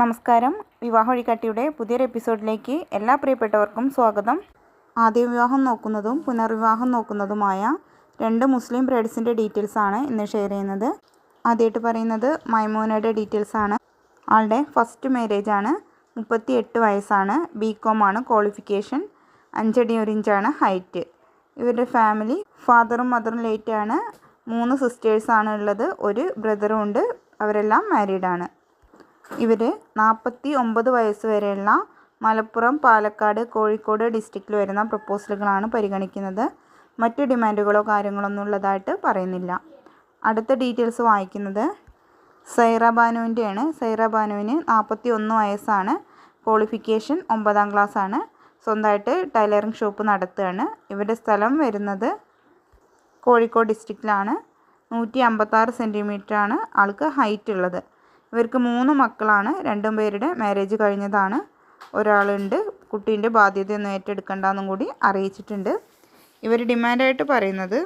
നമസ്കാരം. വിവാഹ വഴികാട്ടിയുടെ പുതിയൊരു എപ്പിസോഡിലേക്ക് എല്ലാ പ്രിയപ്പെട്ടവർക്കും സ്വാഗതം. ആദ്യ വിവാഹം നോക്കുന്നതും പുനർവിവാഹം നോക്കുന്നതുമായ രണ്ട് മുസ്ലിം ബ്രൈഡ്സിന്റെ ഡീറ്റെയിൽസ് ആണ് ഇന്ന് ഷെയർ ചെയ്യുന്നത്. ആദ്യമായിട്ട് പറയുന്നത് മൈമോനയുടെ ഡീറ്റെയിൽസ് ആണ്. ആളുടെ ഫസ്റ്റ് മാരേജ് ആണ്. മുപ്പത്തി എട്ട് വയസ്സാണ്. ബി കോം ആണ് ക്വാളിഫിക്കേഷൻ അഞ്ചടി ഒരു ഇഞ്ചാണ് ഹൈറ്റ് ഇവരുടെ ഫാമിലി ഫാദറും മദറും ലേറ്റാണ് മൂന്ന് സിസ്റ്റേഴ്സാണ് ഉള്ളത്. ഒരു ബ്രദറും ഉണ്ട്. അവരെല്ലാം മാരീഡാണ് ഇവർ നാൽപ്പത്തി ഒമ്പത് വയസ്സ് വരെയുള്ള മലപ്പുറം പാലക്കാട് കോഴിക്കോട് ഡിസ്ട്രിക്റ്റിൽ വരുന്ന പ്രപ്പോസലുകളാണ് പരിഗണിക്കുന്നത്. മറ്റ് ഡിമാൻഡുകളോ കാര്യങ്ങളൊന്നും ഉള്ളതായിട്ട് പറയുന്നില്ല. അടുത്ത ഡീറ്റെയിൽസ് വായിക്കുന്നത്. സൈറ ബാനുവിന്റെയാണ്. സൈറ ബാനുവിന് നാൽപ്പത്തി ഒന്ന് വയസ്സാണ്. ക്വാളിഫിക്കേഷൻ ഒമ്പതാം ക്ലാസ് ആണ് സ്വന്തമായിട്ട് ടൈലറിംഗ് ഷോപ്പ് നടത്തുകയാണ്. ഇവരുടെ സ്ഥലം വരുന്നത് കോഴിക്കോട് ഡിസ്ട്രിക്റ്റിലാണ് നൂറ്റി അമ്പത്താറ് സെന്റിമീറ്ററാണ് ആൾക്ക് ഹൈറ്റ് ഉള്ളത്. ഇവർക്ക് മൂന്ന് മക്കളാണ്. രണ്ടും പേരുടെ മാരേജ് കഴിഞ്ഞതാണ്. ഒരാളുണ്ട്. കുട്ടീന്റെ ബാധ്യതയൊന്നും ഏറ്റെടുക്കണ്ടെന്നും കൂടി അറിയിച്ചിട്ടുണ്ട്. ഇവർ ഡിമാൻഡായിട്ട് പറയുന്നത്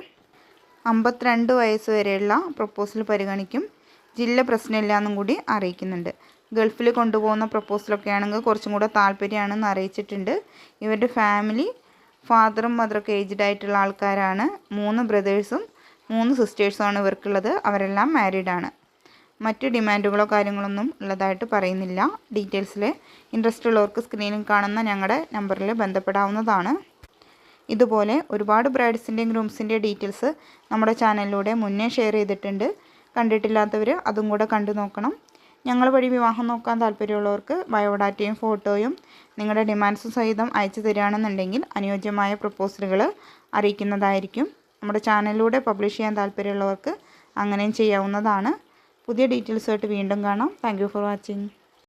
അമ്പത്തിരണ്ട് വയസ്സ് വരെയുള്ള പ്രപ്പോസൽ പരിഗണിക്കും. ജില്ല പ്രശ്നമില്ല എന്നും കൂടി അറിയിക്കുന്നുണ്ട്. ഗൾഫിൽ കൊണ്ടുപോകുന്ന പ്രപ്പോസലൊക്കെ ആണെങ്കിൽ കുറച്ചും കൂടെ താല്പര്യമാണെന്ന് അറിയിച്ചിട്ടുണ്ട്. ഇവരുടെ ഫാമിലി ഫാദറും മദറൊക്കെ ഏജ്ഡ് ആയിട്ടുള്ള ആൾക്കാരാണ്. മൂന്ന് ബ്രദേഴ്സും മൂന്ന് സിസ്റ്റേഴ്സും ആണ് ഇവർക്കുള്ളത്. അവരെല്ലാം മാരീഡാണ് മറ്റ് ഡിമാൻഡുകളോ കാര്യങ്ങളൊന്നും ഉള്ളതായിട്ട് പറയുന്നില്ല. ഡീറ്റെയിൽസിൽ ഇൻട്രസ്റ്റ് ഉള്ളവർക്ക് സ്ക്രീനിൽ കാണുന്ന ഞങ്ങളുടെ നമ്പറിൽ ബന്ധപ്പെടാവുന്നതാണ്. ഇതുപോലെ ഒരുപാട് ബ്രൈഡ്സിന്റെയും ഗ്രൂംസിന്റെയും ഡീറ്റെയിൽസ് നമ്മുടെ ചാനലിലൂടെ മുന്നേ ഷെയർ ചെയ്തിട്ടുണ്ട്. കണ്ടിട്ടില്ലാത്തവർ അതും കൂടെ കണ്ടു നോക്കണം. ഞങ്ങൾ വഴി വിവാഹം നോക്കാൻ താല്പര്യമുള്ളവർക്ക് ബയോഡാറ്റയും ഫോട്ടോയും നിങ്ങളുടെ ഡിമാൻഡ്സും സഹിതം അയച്ചു തരികയാണെന്നുണ്ടെങ്കിൽ അനുയോജ്യമായ പ്രപ്പോസലുകൾ അറിയിക്കുന്നതായിരിക്കും. നമ്മുടെ ചാനലിലൂടെ പബ്ലിഷ് ചെയ്യാൻ താല്പര്യമുള്ളവർക്ക് അങ്ങനെയും ചെയ്യാവുന്നതാണ്. പുതിയ ഡീറ്റെയിൽസുമായിട്ട് വീണ്ടും കാണാം. Thank for watching